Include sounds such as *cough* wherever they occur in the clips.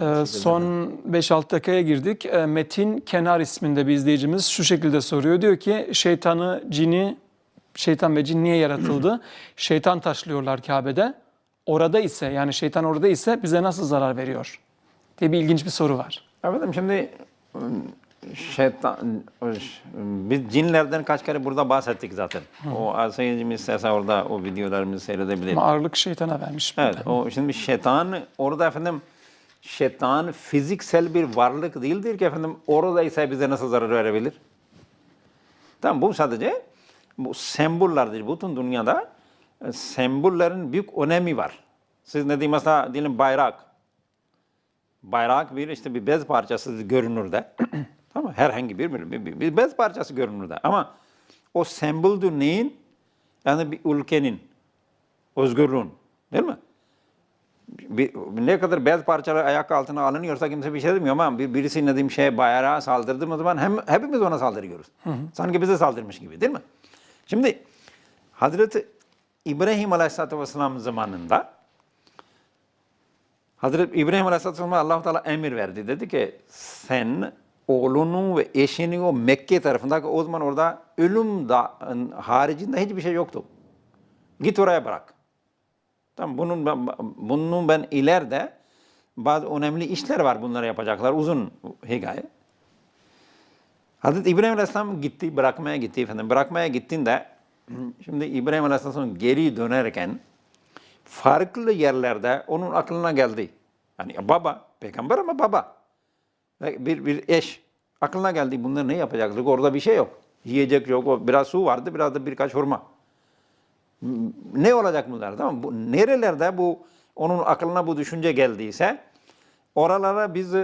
Ee, son 5-6 dakikaya girdik. Ee, Metin Kenar isminde bir izleyicimiz şu şekilde soruyor. Diyor ki şeytanı, cini, şeytan ve cin niye yaratıldı? *clears throat* şeytan taşlıyorlar Kabe'de. Orada ise yani şeytan orada ise bize nasıl zarar veriyor? diye bir ilginç bir soru var. Efendim şimdi ıı, şeytan, biz cinlerden kaç kere burada bahsettik zaten. O seyircimiz isterse orada o videolarımızı seyredebilir. Ama ağırlık şeytana vermiş. Evet, o şimdi şeytan orada efendim şeytan fiziksel bir varlık değildir ki efendim orada ise bize nasıl zarar verebilir? Tamam bu sadece bu sembollerdir. Bütün dünyada e, sembollerin büyük önemi var. Siz ne diyeyim mesela diyelim bayrak. Bayrak bir işte bir bez parçası görünürde. *clears throat* tamam mı? Herhangi bir, bir, bir, bir bez parçası görünürde. Ama o semboldür neyin? Yani bir ülkenin, özgürlüğün. Değil mi? Bir, ne kadar bez parçaları ayak altına alınıyorsa kimse bir şey demiyor ama bir, birisi ne diyeyim şey bayrağa saldırdı mı zaman hem, hepimiz ona saldırıyoruz. Sanki bize saldırmış gibi değil mi? Şimdi Hazreti İbrahim Aleyhisselatü Vesselam zamanında Hazreti İbrahim Aleyhisselatü Vesselam'a allah Teala emir verdi. Dedi ki sen oğlunu ve eşini o Mekke tarafındaki o zaman orada ölüm da, haricinde hiçbir şey yoktu. Git oraya bırak. Tamam bunun ben, bunun ben ileride bazı önemli işler var bunları yapacaklar. Uzun hikaye. Hazreti İbrahim Aleyhisselam gitti, bırakmaya gitti efendim. Bırakmaya gittiğinde şimdi İbrahim Aleyhisselam geri dönerken farklı yerlerde onun aklına geldi. Yani baba, peygamber ama baba. Bir, bir eş aklına geldi. Bunlar ne yapacaktık? Orada bir şey yok. Yiyecek yok. Biraz su vardı, biraz da birkaç hurma. Ne olacak bunlar? Tamam? Bu, nerelerde bu onun aklına bu düşünce geldiyse oralara biz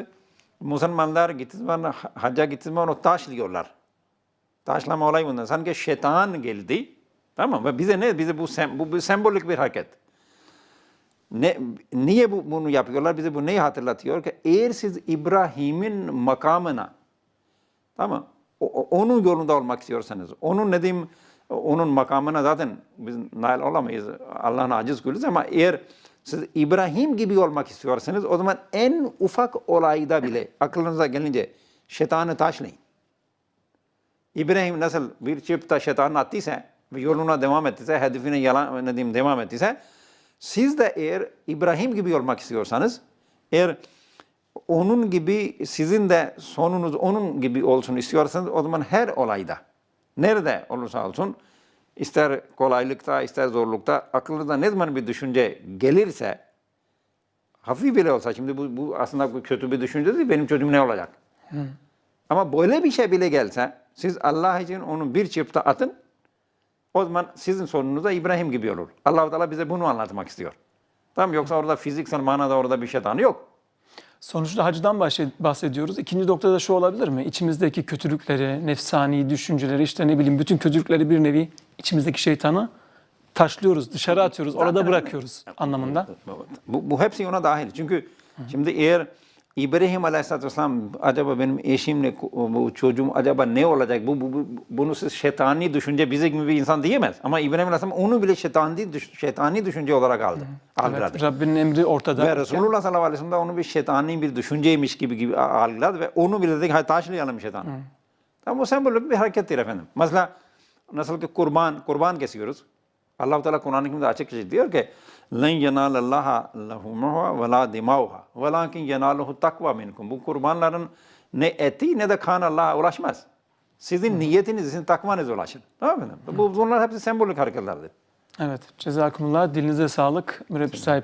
Müslümanlar gittiği zaman, hacca gittiği zaman o taşlıyorlar. Taşlama olayı bundan. Sanki şeytan geldi. Tamam mı? Bize ne? Bize bu, sem, bu, bu sembolik bir hareket. Ne, niye bu, bunu yapıyorlar? Bize bu neyi hatırlatıyor ki eğer siz İbrahim'in makamına tamam onun yolunda olmak istiyorsanız, onun ne diyeyim, onun makamına zaten biz nail olamayız. Allah'ın aciz kuluyuz ama eğer siz İbrahim gibi olmak istiyorsanız o zaman en ufak olayda bile *laughs* aklınıza gelince şeytanı taşlayın. İbrahim nasıl bir çift şeytanı attıysa ve yoluna devam ettiyse, hedefine yalan ne diyeyim devam ettiyse, siz de eğer İbrahim gibi olmak istiyorsanız, eğer onun gibi sizin de sonunuz onun gibi olsun istiyorsanız o zaman her olayda, nerede olursa olsun, ister kolaylıkta, ister zorlukta, aklınıza ne zaman bir düşünce gelirse, hafif bile olsa, şimdi bu, bu aslında kötü bir düşünce değil, benim çocuğum ne olacak? Ama böyle bir şey bile gelse, siz Allah için onu bir çifte atın, o zaman sizin sorununuz da İbrahim gibi olur. allah Teala bize bunu anlatmak istiyor. Tamam yoksa orada fiziksel manada orada bir şeytanı yok. Sonuçta bahşe- bahsediyoruz. İkinci noktada şu olabilir mi? İçimizdeki kötülükleri, nefsani düşünceleri, işte ne bileyim bütün kötülükleri bir nevi içimizdeki şeytanı taşlıyoruz, dışarı atıyoruz, orada bırakıyoruz anlamında. Bu, bu hepsi ona dahil. Çünkü şimdi eğer İbrahim Aleyhisselatü Vesselam acaba benim eşimle bu çocuğum acaba ne olacak? Bu, bu, bu- bunu siz şeytani düşünce bize gibi bir insan diyemez. Ama İbrahim Aleyhisselam onu bile şeytani, düş- şeytani düşünce olarak aldı. algıladı. Evet, Rabbinin emri ortada. Ve Resulullah sallallahu aleyhi ve sellem de onu bir şeytani bir düşünceymiş gibi gibi algıladı ve onu bile dedik hadi taşlayalım şeytanı. Tamam o sembolik bir harekettir efendim. Mesela nasıl ki kurban, kurban kesiyoruz. Allah Teala Kur'an-ı Kerim'de açıkça diyor ki لَنْ يَنَالَ اللّٰهَ لَهُمُهَا وَلَا دِمَاؤُهَا وَلَاكِنْ يَنَالُهُ takva minkum. Bu kurbanların ne eti ne de kan Allah'a ulaşmaz. Sizin niyetiniz, sizin takvanız ulaşır. Tamam mı? efendim? Bu, bunlar hepsi sembolik hareketlerdir. Evet, cezakumullah. Dilinize sağlık. Mürebbis sahip.